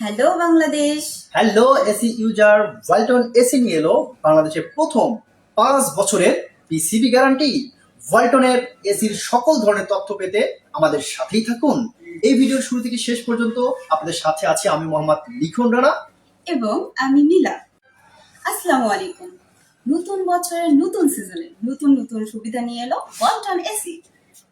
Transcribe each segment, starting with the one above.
Hello Bangladesh hello AC user Walton AC নিয়ে এলো বাংলাদেশের প্রথম পাঁচ বছরের পিসিবি গ্যারান্টি ওয়ালটনের এসির সকল ধরনের তথ্য পেতে আমাদের সাথেই থাকুন। এই ভিডিওর শুরু থেকে শেষ পর্যন্ত আপনাদের সাথে আছি আমি মোহাম্মদ লিখন রানা। এবং আমি মিলা। আসসালামু আলাইকুম। নতুন বছরের নতুন সিজনে নতুন নতুন সুবিধা নিয়ে এলো Walton AC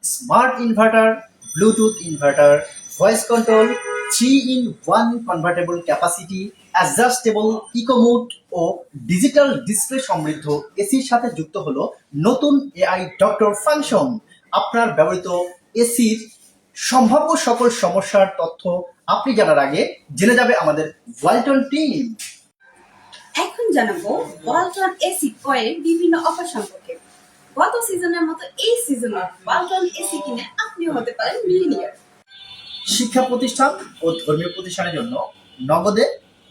smart inverter Bluetooth inverter voice control three in one convertible capacity adjustable eco mode O digital display সমৃদ্ধ এসির সাথে যুক্ত হলো নতুন এআই ডক্টর ফাংশন আপনার ব্যবহৃত এসির সম্ভাব্য সকল সমস্যার তথ্য আপনি জানার আগে জেনে যাবে আমাদের ওয়ালটন টিম এখন জানাব ওয়ালটন এসি কয়ের বিভিন্ন অফার সম্পর্কে। গত সিজনের মতো এই সিজনে ওয়ালটন এসি কিনে আপনিও হতে পারেন মিলিনিয়ার শিক্ষা প্রতিষ্ঠান ও ধর্মীয় প্রতিষ্ঠানের জন্য নগদে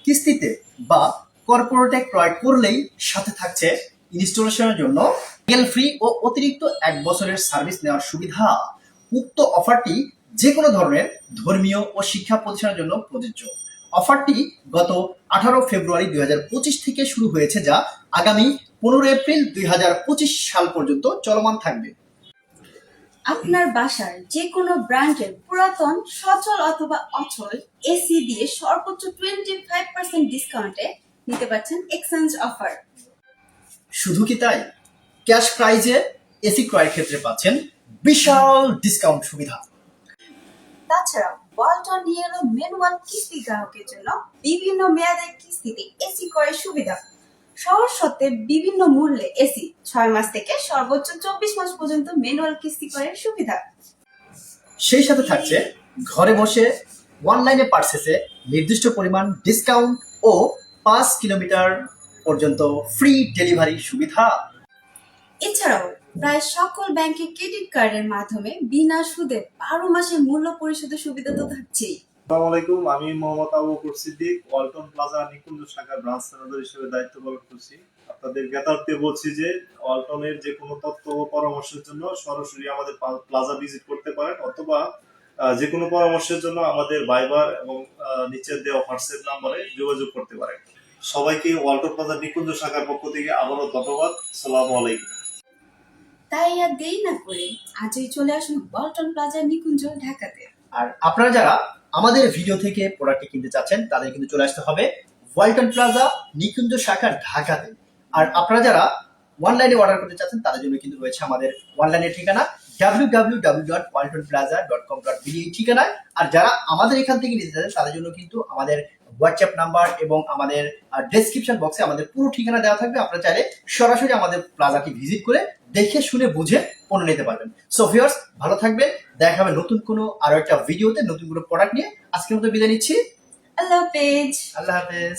কিস্তিতে বা কর্পোরেটে ক্রয় করলেই সাথে থাকছে ইনস্টলেশনের জন্য তেল ফ্রি ও অতিরিক্ত এক বছরের সার্ভিস নেওয়ার সুবিধা। উক্ত অফারটি যে কোনো ধরনের ধর্মীয় ও শিক্ষা প্রতিষ্ঠানের জন্য প্রযোজ্য। অফারটি গত আঠারো ফেব্রুয়ারি দুই হাজার পঁচিশ থেকে শুরু হয়েছে যা আগামী পনেরো এপ্রিল দুই হাজার পঁচিশ সাল পর্যন্ত চলমান থাকবে। আপনার বাসার যে কোনো ব্র্যান্ডের পুরাতন সচল অথবা অচল এসি দিয়ে সর্বোচ্চ টোয়েন্টি ফাইভ পার্সেন্ট ডিসকাউন্টে নিতে পারছেন এক্সচেঞ্জ অফার শুধু কি তাই? ক্যাশ প্রাইজে এসি ক্রয়ের ক্ষেত্রে পাচ্ছেন বিশাল ডিসকাউন্ট সুবিধা। তাছাড়া ওয়ালটন নিয়ে এলো ম্যানুয়াল কিস্তি গ্রাহকের জন্য বিভিন্ন মেয়াদের কিস্তিতে এসি ক্রয়ের সুবিধা। সহজ সত্ত্বে বিভিন্ন মূল্যে এসি ছয় মাস থেকে সর্বোচ্চ চব্বিশ মাস পর্যন্ত ম্যানুয়াল কিস্তি ক্রয়ের সুবিধা। সেই সাথে থাকছে ঘরে বসে অনলাইনে পার্সেসে নির্দিষ্ট পরিমাণ ডিসকাউন্ট ও পাঁচ কিলোমিটার পর্যন্ত ফ্রি ডেলিভারি সুবিধা। এছাড়াও প্রায় সকল ব্যাংকে ক্রেডিট কার্ডের মাধ্যমে বিনা সুদে বারো মাসের মূল্য পরিশোধের সুবিধা তো থাকছেই। আসসালামু আলাইকুম আমি মোহাম্মদ আবু সিদ্দিক ওয়ালটন প্লাজা নিকুঞ্জ শাখার ব্রাঞ্চ ম্যানেজার হিসেবে দায়িত্ব পালন করছি। আপনাদের জ্ঞাতার্থে বলছি যে ওয়ালটনের যে কোনো তথ্য ও পরামর্শের জন্য সরাসরি আমাদের প্লাজা ভিজিট করতে পারেন অথবা যে কোনো পরামর্শের জন্য আমাদের ভাইবার এবং আহ, নিচের দেওয়া হোয়াটসঅ্যাপ নাম্বারে যোগাযোগ করতে পারেন। সবাইকে ওয়ালটন প্লাজা নিকুঞ্জ শাখার পক্ষ থেকে আবারও ধন্যবাদ। সালামু আলাইকুম। তাই আর দেরি না করে আজই চলে আসুন ওয়ালটন প্লাজা নিকুঞ্জ ঢাকাতে। আর আপনারা যারা আমাদের ভিডিও থেকে প্রোডাক্টটি কিনতে চাচ্ছেন তাদের কিন্তু চলে আসতে হবে ওয়ালটন প্লাজা নিকুঞ্জ শাখার ঢাকাতে। আর আপনারা যারা অনলাইনে অর্ডার করতে চাচ্ছেন তাদের জন্য কিন্তু রয়েছে আমাদের অনলাইনের ঠিকানা W W W dot Walton plaza dot com dot ঠিকানায়। আর যারা আমাদের এখান থেকে নিতে চাচ্ছেন তাদের জন্য কিন্তু আমাদের হোয়াটসঅ্যাপ নাম্বার এবং আমাদের ডেসক্রিপশন বক্সে আমাদের পুরো ঠিকানা দেওয়া থাকবে। আপনারা চাইলে সরাসরি আমাদের প্লাজাটি ভিজিট করে দেখে শুনে বুঝে পণ্য নিতে পারবেন। সো ভিউয়ার্স ভালো থাকবেন। দেখা হবে নতুন কোনো আরও একটা ভিডিওতে নতুন কোনো প্রোডাক্ট নিয়ে। আজকের মতো বিদায় নিচ্ছি। আল্লাহ হাফেজ আল্লাহ হাফেজ।